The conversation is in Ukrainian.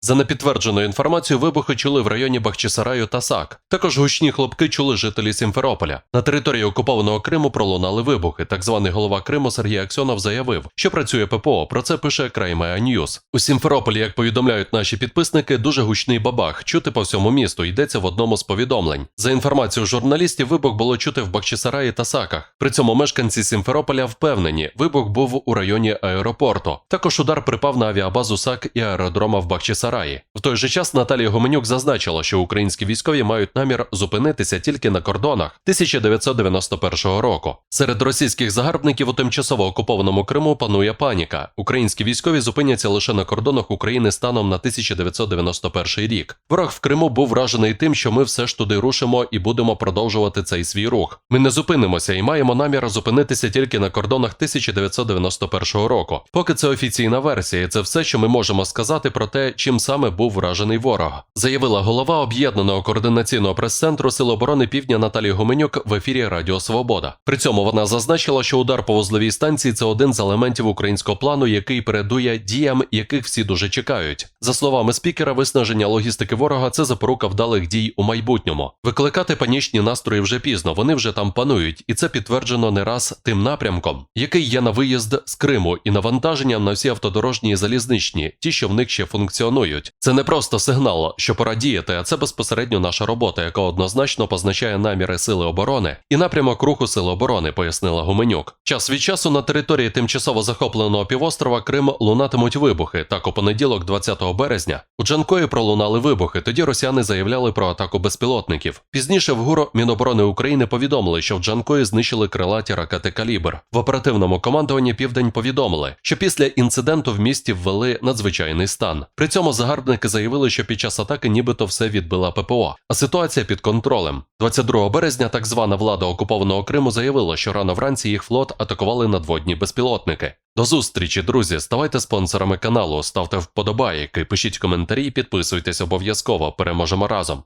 За непідтвердженою інформацією, вибухи чули в районі Бахчисараю та САК. Також гучні хлопки чули жителі Сімферополя. На території окупованого Криму пролунали вибухи. Так званий голова Криму Сергій Аксьонов заявив, що працює ППО. Про це пише Краймеа Ньюс. У Сімферополі, як повідомляють наші підписники, дуже гучний бабах. Чути по всьому місту. Йдеться в одному з повідомлень. За інформацією журналістів, вибух було чути в Бахчисараї та Саках. При цьому мешканці Сімферополя впевнені, вибух був у районі аеропорту. Також удар припав на авіабазу САК і аеродрома в Бахчисараї. В той же час Наталія Гоменюк зазначила, що українські військові мають намір зупинитися тільки на кордонах 1991 року. Серед російських загарбників у тимчасово окупованому Криму панує паніка. Українські військові зупиняться лише на кордонах України станом на 1991 рік. Ворог в Криму був вражений тим, що ми все ж туди рушимо і будемо продовжувати цей свій рух. Ми не зупинимося і маємо намір зупинитися тільки на кордонах 1991 року. Поки це офіційна версія, це все, що ми можемо сказати про те, чим саме був вражений ворог, заявила голова об'єднаного координаційного прес-центру Сил оборони Півдня Наталія Гуменюк в ефірі Радіо Свобода. При цьому вона зазначила, що удар по вузловій станції це один з елементів українського плану, який передує діям, яких всі дуже чекають. За словами спікера, виснаження логістики ворога це запорука вдалих дій у майбутньому. Викликати панічні настрої вже пізно. Вони вже там панують, і це підтверджено не раз тим напрямком, який є на виїзд з Криму і навантаженням на всі автодорожні і залізничні, ті, що в них ще функціонують. Це не просто сигнал, що пора діяти, а це безпосередньо наша робота, яка однозначно позначає наміри сили оборони і напрямок руху сил оборони, пояснила Гуменюк. Час від часу на території тимчасово захопленого півострова Крим лунатимуть вибухи. Так, у понеділок, 20 березня, у Джанкої пролунали вибухи. Тоді росіяни заявляли про атаку безпілотників. Пізніше в ГУР Міноборони України повідомили, що в Джанкої знищили крилаті ракети Калібр. В оперативному командуванні Південь повідомили, що після інциденту в місті ввели надзвичайний стан. При цьому загарбники заявили, що під час атаки нібито все відбила ППО, а ситуація під контролем. 22 березня так звана влада окупованого Криму заявила, що рано вранці їх флот атакували надводні безпілотники. До зустрічі, друзі. Ставайте спонсорами каналу, ставте вподобайки, пишіть коментарі, підписуйтесь обов'язково. Переможемо разом.